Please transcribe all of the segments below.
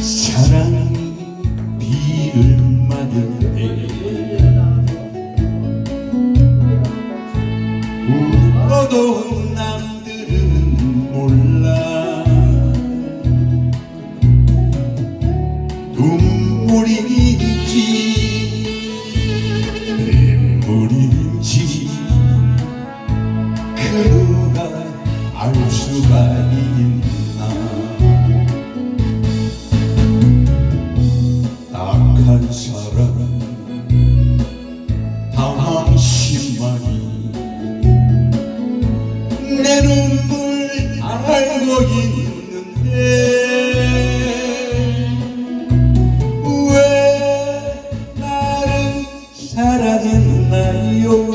사랑이 비를 맞을 때 울어도 남들은 몰라. 눈물인지 빗물인지. 그 누가 알 수가 있나 사랑했나요?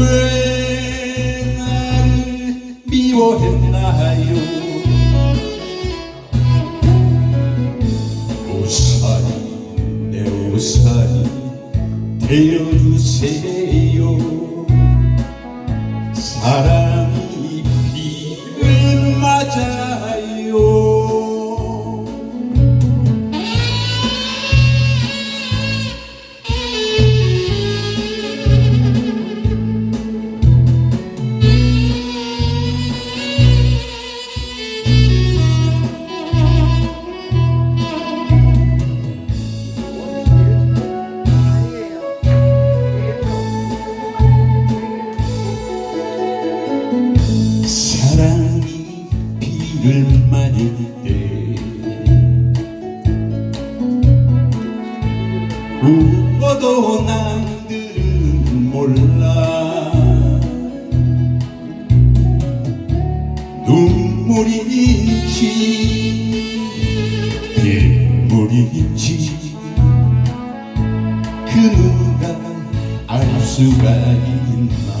왜 나를 미워했나요? 우산이 내 우산이 되어주세요. 사랑 맞을 때 울어도 남들은 몰라. 눈물인지 빗물인지. 그 누가 알 수가 있나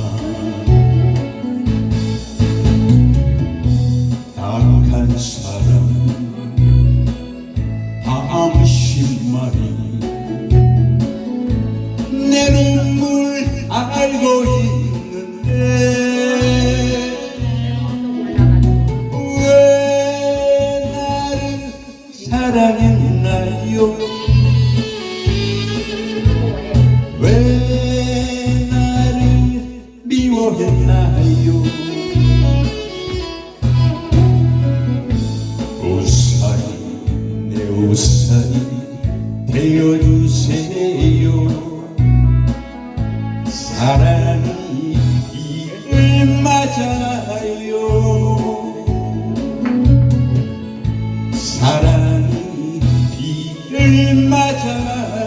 미워했나요? 우산이 내 우산이 되어주세요. 사랑이 비를 맞아요. 사랑이 비를 맞아요